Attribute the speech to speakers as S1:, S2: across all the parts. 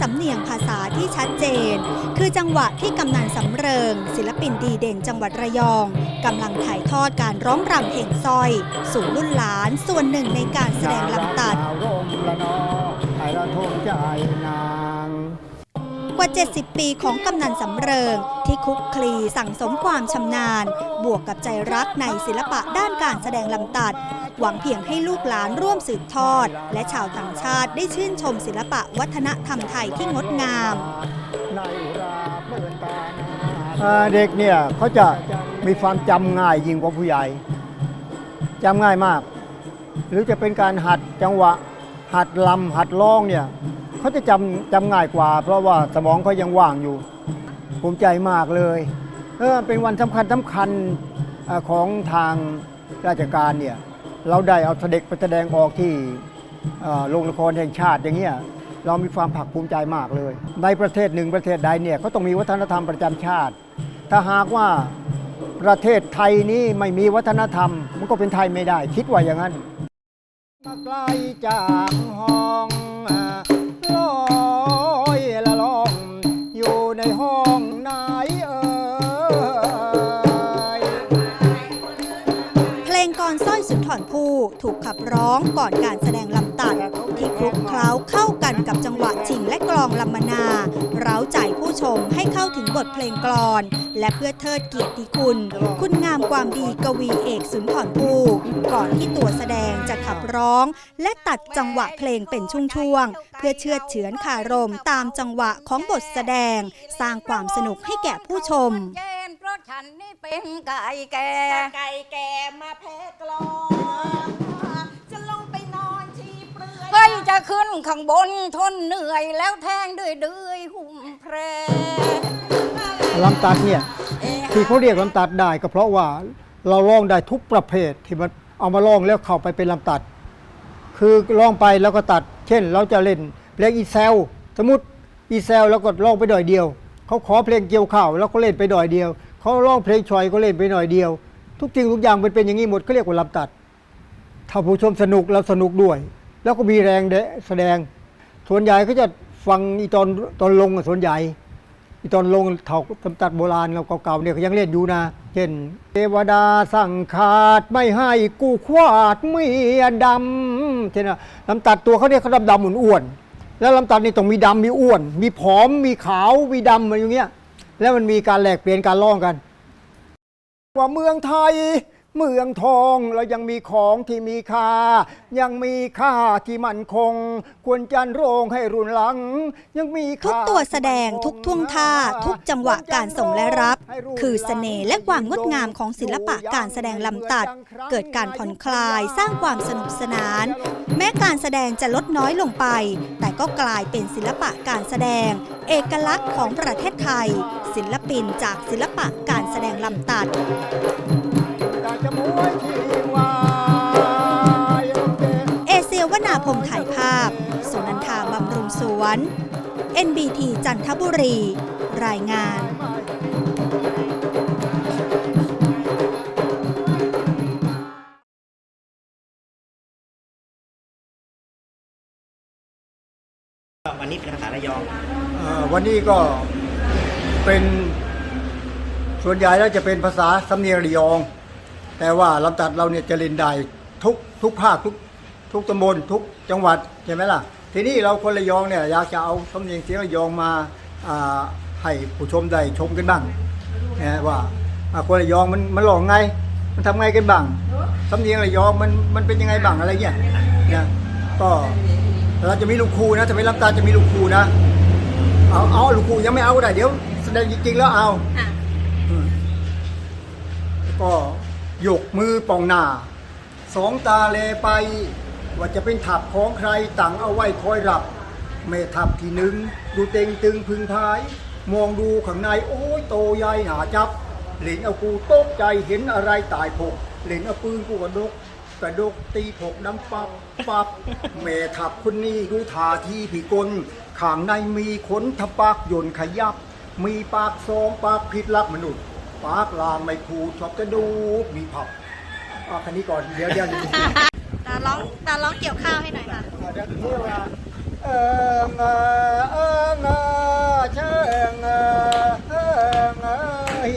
S1: สำเนียงภาษาที่ชัดเจน คือจังหวะที่กำนันสำเริง ศิลปินดีเด่นจังหวัดระยองกำลังถ่ายทอดการร้องรำเพลงสร้อย สู่รุ่นหลานส่วนหนึ่งในการแสดงลำตัด
S2: ร่มละนอให้ระทมใจนาง
S1: กว่า 70 ปีของกำนันสำเริง ที่คุกคลีสั่งสมความชำนาญ บวกกับใจรักในศิลปะด้านการแสดงลำตัด หวังเพียงให้ลูกหลานร่วมสืบทอด และชาวต่างชาติได้ชื่นชมศิลปะวัฒนธรรมไทยที่งดงาม
S2: เด็กเนี่ยเขาจะมีความจำง่ายยิ่งกว่าผู้ใหญ่จำง่ายมาก หรือจะเป็นการหัดจังหวะ หัดลำหัดร้องเนี่ยเขาจะจำจำง่ายกว่า เพราะว่าสมองเขายังว่างอยู่ภูมิใจมากเลยเออเป็นวันสำคัญสำคัญของทางราชการเนี่ย เราได้เอาเสด็จไปแสดงออกที่โรงละครแห่งชาติอย่างเงี้ยเรามีความภาคภูมิใจมากเลย ในประเทศหนึ่งประเทศใดเนี่ยก็ต้องมีวัฒนธรรมประจำชาติ ถ้าหากว่าประเทศไทยนี้ไม่มีวัฒนธรรม มันก็เป็นไทยไม่ได้ คิดว่าอย่างนั้นมาไกลจากห้อง
S1: ร้องก่อนการแสดงลำตัด ที่คลุกเคล้าเข้ากันกับจังหวะชิงและกลองลำมนาเร้าใจผู้ชมให้เข้าถึงบทเพลงกลอน และเพื่อเทิดเกียรติคุณ คุณงามความดีกวีเอกสุนทรภู่ก่อนที่ตัวแสดงจะขับร้อง และตัดจังหวะเพลงเป็นช่วงๆเพื่อเชือดเฉือนคารมตามจังหวะของบทแสดง สร้างความสนุกให้แก่ผู้ชม
S3: เจนเพราะฉันนี่เป็นไก่แก่
S4: ไก่แก่มาแพ้กลอน จะ
S3: ขึ้นข้างบนทนเหนื่อยแล้วแทงด้วยเดือยหุ่มแพร
S2: ลำตัดเนี่ยที่เขาเรียกลำตัดได้ก็เพราะว่าเราร้องได้ทุกประเภทที่มันเอามาร้องแล้วเข้าไปเป็นลำตัด คือร้องไปแล้วก็ตัด เช่น เราจะเล่นเพลงอีเซลสมมติอีเซลแล้วก็ร้องไปหน่อยเดียวเขาขอเพลงเกี่ยวข้าวแล้วก็เล่นไปหน่อยเดียวเขาร้องเพลงชอยก็เล่นไปหน่อยเดียว ทุกสิ่งทุกอย่างมันเป็นอย่างนี้หมดก็เรียกว่าลำตัด ถ้าผู้ชมสนุกเราสนุกด้วย แล้วก็มีแรงแสดง ส่วนใหญ่ก็จะฟังอีตอนตอนลงส่วนใหญ่อีตอนลงเถาตำตัดโบราณเราเก่าๆเนี่ยเขายังเล่นอยู่นะ เช่น เทวดาสั่งขาดไม่ให้กูควาดเมียดำเช่นนะลำตัดตัวเขาเนี่ยเขาดำดำอ้วนๆแล้วลำตัดนี่ต้องมีดำมีอ้วน มีผอมมีขาวมีดำอะไรอย่างเงี้ยแล้วมันมีการแลกเปลี่ยนการล่องกัน ว่าเมืองไทย เมืองทองเรายังมีของที่มีค่า ยังมีค่าที่มั่นคง ควรจันโรงให้รุ่นหลัง ยังมี
S1: ทุก
S2: ค่า
S1: ตัวแสดงทุกท่วงท่า ทุกจังหวะการส่งและรับ คือเสน่ห์และความงดงามของศิลปะการแสดงลำตัด เกิดการผ่อนคลายสร้างความสนุกสนาน แม้การแสดงจะลดน้อยลงไป แต่ก็กลายเป็นศิลปะการแสดง เอกลักษณ์ของประเทศไทย ศิลปินจากศิลปะการแสดงลำตัดำรุงสวน NBT จันทบุรี รายงาน
S5: วันนี้เป็นภาษาระยอง
S2: เอ่อวันนี้ก็เป็นส่วนใหญ่แล้วจะเป็นภาษาสำเนียงระยอง แต่ว่าลำตัดเราเนี่ยจะเล่นได้ทุกทุกภาคทุกทุกตำบลทุกจังหวัดใช่ไหมล่ะ ทีนี้เราคนระยองเนี่ยอยากจะเอาสำเนียงเสียงระยองมาอ่าให้ผู้ชมได้ชมกันบ้างนะว่าอ่าคนระยองมันมันหลองไง มันทำไงกันบ้างสำเนียงระยองมันมันเป็นยังไงบ้างอะไรเงี้ยนะก็เราจะมีลูกครูนะถ้าเป็นลำตาลจะมีลูกครูนะเอาเอาลูกครูยังไม่เอาก็ได้เดี๋ยวแสดงจริงๆแล้วเอาอืมแล้วก็ยกมือป่องหน้าสองตาเลไป ว่าจะเป็นถับของใครต่างเอาไว้คอยรับเมทับที่หนึ่งดูเต็งตึงพึงพาย มองดูข้างในโอ้ยโตใหญ่หนาจับเหลินเอากูตกใจเห็นอะไรตายผกเหลินเอาปืนกูกระดกกระดกตีผกน้ำปับปับเมทับคนนี้ดูท่าทีผีกลข้างในมีขนทะปากยนขยับ มีปากซองปากผิดลักมนุษย์ปากลางไม่คูชอบกระดูกมีผับเอาคันนี้ก่อนเดี๋ยวเดี๋ยว
S1: ร้องตาร้องเกี่ยวข้าวให้หน่อยค่ะ
S2: เดี๋ยวเที่ยวนะเอิงเออเอิงเออเชิงเออเอิงเอย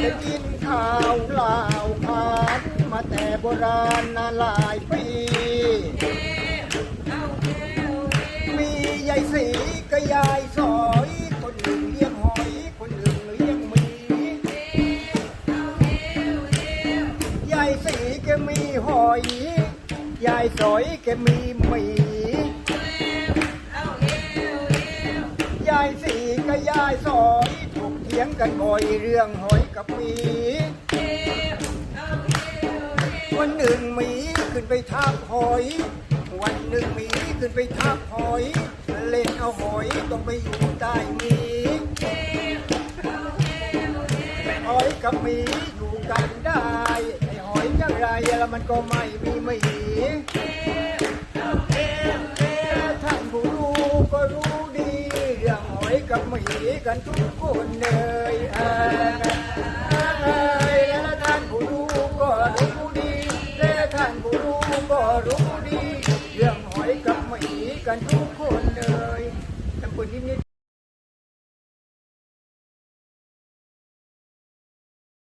S2: ได้ยินข่าวเหล่าขานมาแต่โบราณนานหลายปีมียายสีกับยายสอย อยยายสอยแกมีหมียายสีกับยายสอยถกเถียงกันบ่อยเรื่องหอยกับหมีวันหนึ่งหมีขึ้นไปทับหอย วันหนึ่งหมีขึ้นไปทับหอย เล่นเอาหอยต้องไปอยู่ใต้หมีหอยกับหมีอยู่กันได้ ไอ้หอยจังไรแล้วมันก็ไม่มีหมีท่านผู้รู้ก็รู้ดีเรื่องหอยกับหมีกันทุกคนเลยเออเอยและท่านผู้รู้ก็รู้ดีและท่านผู้รู้ก็รู้ดี เรื่องหอยกับหมีกันทุกคนเลยจำปืนนิด